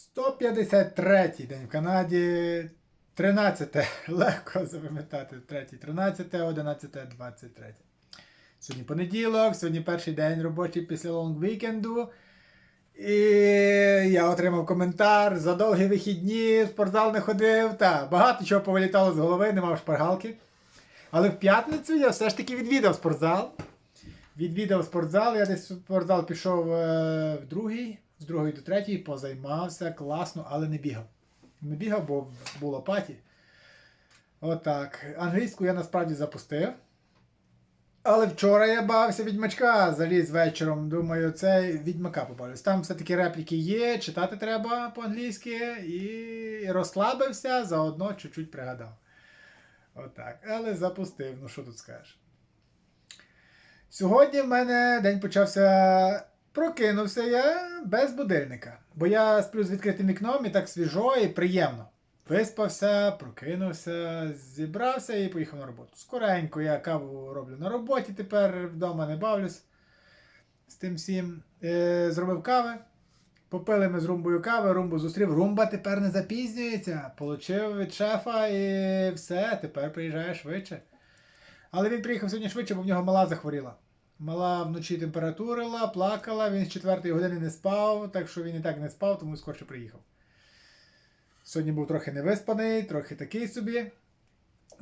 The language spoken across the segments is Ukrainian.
153 день в Канаді. 13. Легко запам'ятати. 3, 13, 11, 23. Сьогодні понеділок, сьогодні перший день робочий після лонг-вікенду. І я отримав коментар. За довгі вихідні в спортзал не ходив. Та багато чого повилітало з голови, не мав шпаргалки. Але в п'ятницю я все ж таки відвідав спортзал. Відвідав спортзал, я десь в спортзал пішов е, в другий, з другої до третьої, позаймався класно, але не бігав. Не бігав, бо було паті. Отак. Англійську я насправді запустив. Але вчора я бавився відьмачка, заліз вечором. Думаю, це відьмака побавлюсь. Там все-таки репліки є, читати треба по-англійськи і розслабився, заодно чуть-чуть пригадав. Отак. Але запустив, ну що тут скажеш. Сьогодні в мене день почався. Прокинувся я без будильника, бо я сплю з відкритим вікном і так свіжо і приємно. Виспався, прокинувся, зібрався і поїхав на роботу. Скоренько я каву роблю на роботі, тепер вдома не бавлюсь з тим всім. Е, зробив кави. Попили ми з румбою кави, румбу зустрів. Румба тепер не запізнюється. Получив від шефа і все, тепер приїжджає швидше. Але він приїхав сьогодні швидше, бо в нього мала захворіла. Мала вночі температурила, плакала, він з 4 години не спав, так що він і так не спав, тому скорше приїхав. Сьогодні був трохи невиспаний, трохи такий собі.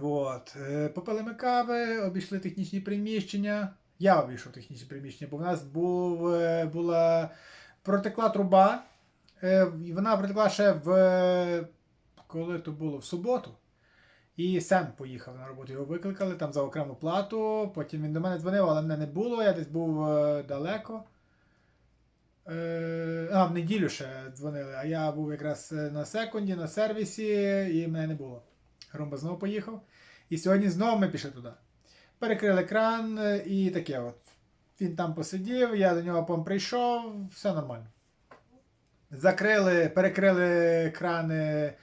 От. Е, Попили ми кави, обійшли технічні приміщення. Я обійшов технічні приміщення, бо в нас був, е, була протекла труба. Е, Вона протекла ще в. Коли то було? В суботу. І Сем поїхав на роботу. Його викликали там за окрему плату. Потім він до мене дзвонив, але мене не було. Я десь був е, далеко. Е, а, в неділю ще дзвонили, а я був якраз е, на секунді, на сервісі, і мене не було. Ромба знову поїхав. І сьогодні знову ми пішли туди. Перекрили кран е, і таке от. Він там посидів, я до нього пом прийшов, все нормально. Закрили, перекрили крани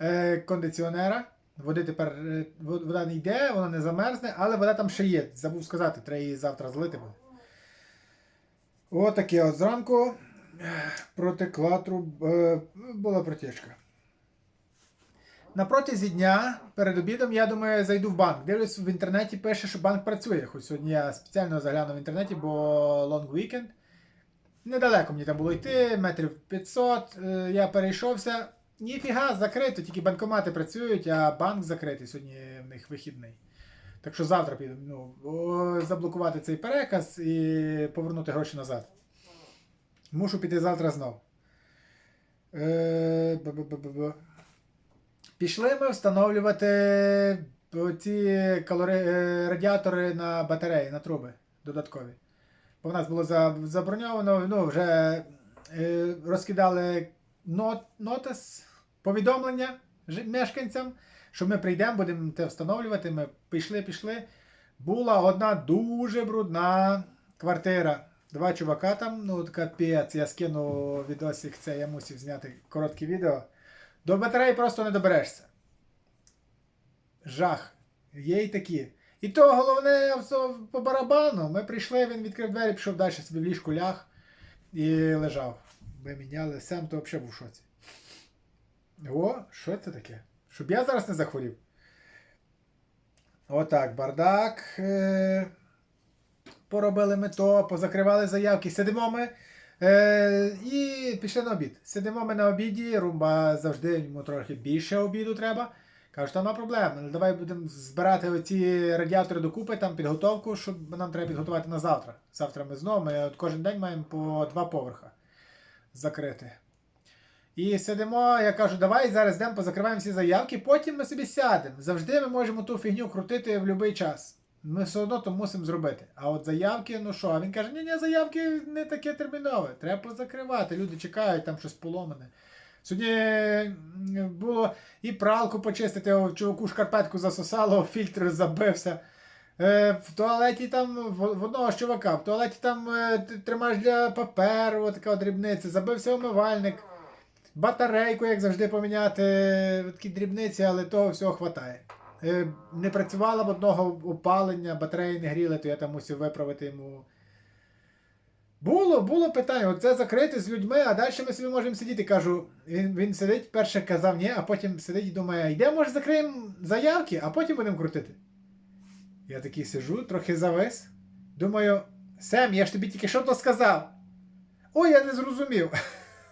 е, кондиціонера. Води тепер е, вода не йде, вона не замерзне, але вода там ще є. Забув сказати, треба її завтра злити буде. Отаке от зранку протекла труб... е, була протічка. На протязі дня перед обідом, я думаю, зайду в банк. Дивлюсь, в інтернеті пише, що банк працює. Хоч сьогодні я спеціально заглянув в інтернеті, бо лонг вікенд. Недалеко мені там було йти, метрів 500. Е, Я перейшовся. Ніфіга, закрито, тільки банкомати працюють, а банк закритий. Сьогодні в них вихідний. Так що завтра піду ну, заблокувати цей переказ і повернути гроші назад. Мушу піти завтра знов. Е. Пішли ми встановлювати ці калори... е, радіатори на батареї, на труби додаткові. Бо в нас було заброньовано, ну, вже е, розкидали нот... нотис, повідомлення мешканцям, що ми прийдемо, будемо те встановлювати. Ми пішли, пішли. Була одна дуже брудна квартира. Два чувака там, ну капець, я скину відосик, це я мусив зняти коротке відео. До батареї просто не доберешся. Жах. Є й такі. І то головне по барабану. Ми прийшли, він відкрив двері, пішов далі собі в ліжку ляг і лежав. Ми міняли сам, то взагалі в шоці. О, що це таке? Щоб я зараз не захворів. Отак, бардак. Е- Поробили ми то, позакривали заявки, сидимо ми. Е, і пішли на обід. Сидимо ми на обіді, румба завжди йому трохи більше обіду треба. Кажу, там нема проблем. але Давай будемо збирати оці радіатори докупи, там підготовку, щоб нам треба підготувати на завтра. Завтра ми знову, ми от кожен день маємо по два поверха закрити. І сидимо, я кажу, давай зараз йдемо, позакриваємо всі заявки, потім ми собі сядемо. Завжди ми можемо ту фігню крутити в будь-який час. Ми все одно то мусимо зробити. А от заявки, ну що, а він каже, ні, ні, заявки не таке термінове. Треба позакривати. Люди чекають, там щось поломане. Сьогодні було і пралку почистити, чуваку шкарпетку засосало, фільтр забився. Е, в туалеті там в, одного чувака, в туалеті там е, тримаєш для паперу, така дрібниця, забився умивальник. Батарейку, як завжди, поміняти, такі дрібниці, але того всього хватає. Е, Не працювало в одного опалення, батареї не гріли, то я там мусив виправити йому Було, було питання. Оце закрити з людьми, а далі ми собі можемо сидіти. Кажу, він, він сидить, перше казав ні, а потім сидить і думає, йде, може, закриємо заявки, а потім будемо крутити. Я такий сижу, трохи завис. Думаю, Сем, я ж тобі тільки що то сказав. Ой, я не зрозумів.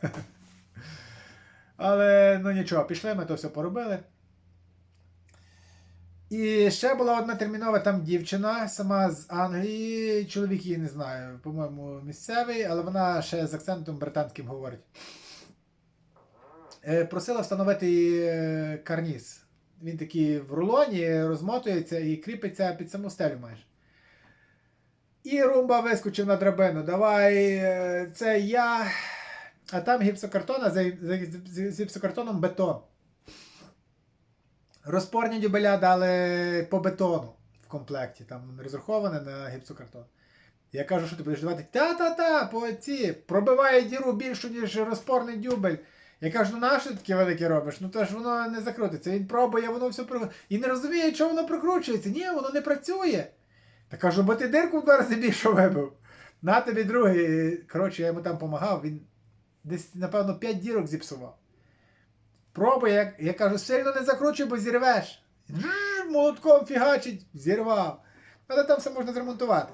Але ну нічого, пішли, ми то все поробили. І ще була одна термінова там дівчина, сама з Англії. Чоловік її не знаю, по-моєму, місцевий, але вона ще з акцентом британським говорить. Е, Просила встановити е, карніз. Він такий в рулоні, розмотується і кріпиться під саму стелю майже. І Румба вискочив на драбину. Давай, е, це я. А там гіпсокартон, а за, за, з- гіпсокартоном бетон. Розпорні дюбеля дали по бетону в комплекті, там розраховане на гіпсокартон. Я кажу, що ти будеш давати? Та-та-та, по ці, пробиває діру більшу, ніж розпорний дюбель. Я кажу, ну нащо таке велике робиш? Ну то ж воно не закрутиться. Він пробує, воно все про. І не розуміє, чого воно прокручується. Ні, воно не працює. Та кажу, бо ти дирку в рази більше вибив. На тобі другий. Коротше, я йому там допомагав, він десь, напевно, 5 дірок зіпсував. Пробуй, я, я кажу, сильно не закручуй, бо зірвеш. Молотком фігачить, зірвав. Але там все можна зремонтувати.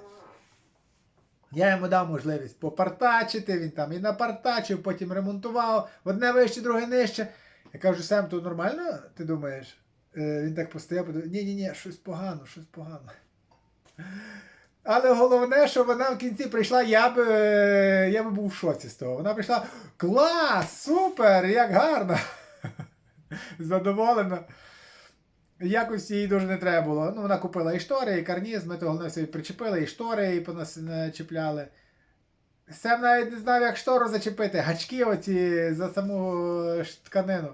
Я йому дав можливість попартачити, він там і напартачив, потім ремонтував, одне вище, друге нижче. Я кажу, Сем, то нормально, ти думаєш? Е, Він так постояв, подивив, ні-ні-ні, щось погано, щось погано. Але головне, що вона в кінці прийшла, я би, е, я би був в шоці з того. Вона прийшла, клас, супер, як гарно. Задоволена. Якості їй дуже не треба було. Ну, вона купила і штори, і карніз, ми то головне все причепили, і штори і понас чіпляли. Сем навіть не знав, як штору зачепити. Гачки оці за саму тканину.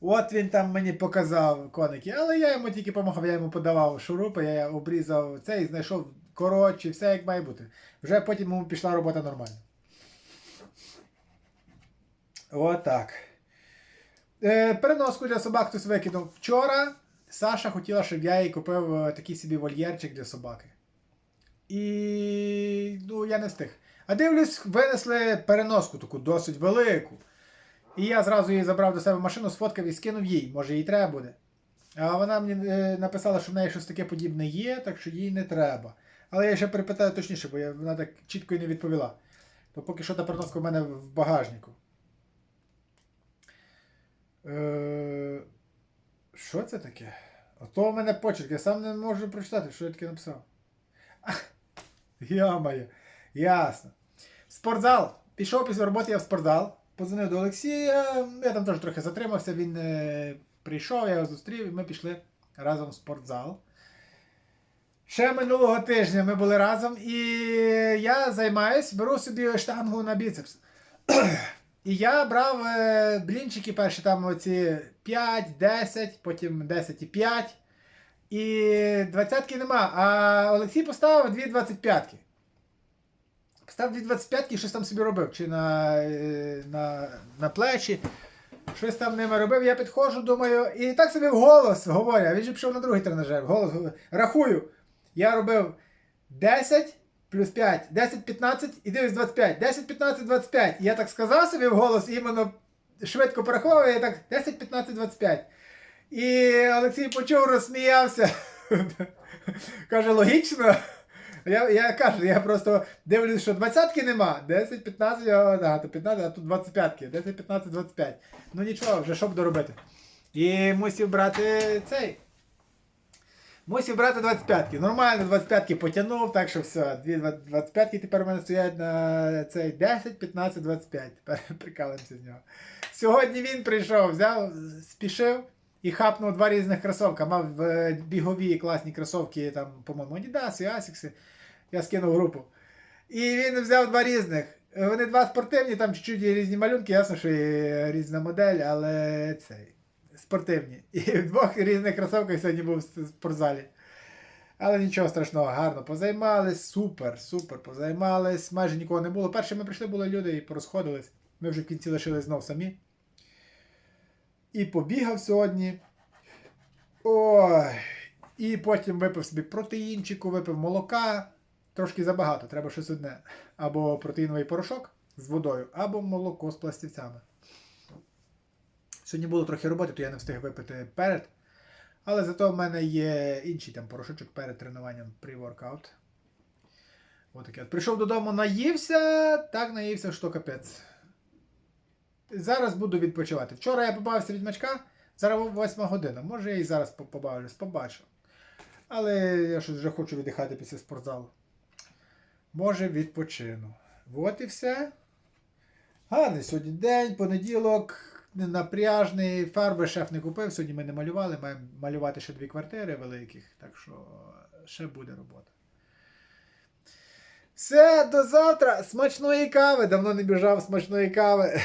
От він там мені показав коники, але я йому тільки допомагав, я йому подавав шурупи, я обрізав це і знайшов коротші, все як має бути. Вже потім йому пішла робота нормально. Отак. Е, переноску для собак хтось викинув. Вчора Саша хотіла, щоб я їй купив е, такий собі вольєрчик для собаки. І ну, я не встиг. А дивлюсь, винесли переноску таку досить велику. І я зразу її забрав до себе машину, сфоткав і скинув їй. Може їй треба буде. А вона мені е, написала, що в неї щось таке подібне є, так що їй не треба. Але я ще перепитаю точніше, бо я, вона так чітко і не відповіла. То поки що та переноска в мене в багажнику. Е, що це таке? Ото в мене почерк, я сам не можу прочитати, що я таке написав. Йо-моє, ясно. Спортзал. Пішов після роботи я в спортзал. Позвонив до Олексія. Я там теж трохи затримався, він е, прийшов, я його зустрів, і ми пішли разом в спортзал. Ще минулого тижня ми були разом, і я займаюсь, беру собі штангу на біцепс. І я брав е, блінчики перші там оці 5, 10, потім 10 і 5. І двадцятки нема. А Олексій поставив дві 25-ки. Поставив дві 25-ки і щось там собі робив. Чи на, е, на, на плечі. Щось там ними робив. Я підходжу, думаю, і так собі вголос говорю. Він же пішов на другий тренажер. Вголос говорю. рахую. Я робив 10 плюс 5, 10, 15 і дивись 25. 10, 15, 25. І я так сказав собі вголос, іменно швидко порахував, і я так 10, 15, 25. І Олексій почув, розсміявся. Каже, логічно. Я, я кажу, я просто дивлюсь, що двадцятки нема. 10, 15, а, да, то 15, а тут 25. 10, 15, 25. Ну нічого, вже що б доробити. І мусив брати цей. Мусив брати 25-ки. Нормально 25-ки потягнув, так що все. Дві 25-ки тепер у мене стоять на цей 10, 15, 25. Тепер прикалуємося з нього. Сьогодні він прийшов, взяв, спішив і хапнув два різних кросовка. Мав е, бігові класні кросовки, там, по-моєму, Adidas і Asics. Я скинув групу. І він взяв два різних. Вони два спортивні, там чуть-чуть різні малюнки, ясно, що є різна модель, але цей спортивні. І в двох різних кросовках сьогодні був в спортзалі. Але нічого страшного, гарно позаймались, супер, супер, позаймались. Майже нікого не було. Перше ми прийшли, були люди і порозходились. Ми вже в кінці лишились знов самі. І побігав сьогодні. Ой. І потім випив собі протеїнчику, випив молока. трошки забагато, треба щось одне. Або протеїновий порошок з водою, або молоко з пластівцями. Сьогодні було трохи роботи, то я не встиг випити перед. Але зато в мене є інший там порошочок перед тренуванням pre-workout. От прийшов додому, наївся, так наївся, що капець. Зараз буду відпочивати. Вчора я побавився від мачка, зараз 8 година. Може я і зараз побавлюсь, побачу. Але я щось вже хочу віддихати після спортзалу. Може, відпочину. От і все. Гарний сьогодні день, понеділок, напряжний. Фарби шеф не купив. Сьогодні ми не малювали. Маємо малювати ще дві квартири великих, так що ще буде робота. Все, до завтра. Смачної кави. Давно не біжав смачної кави.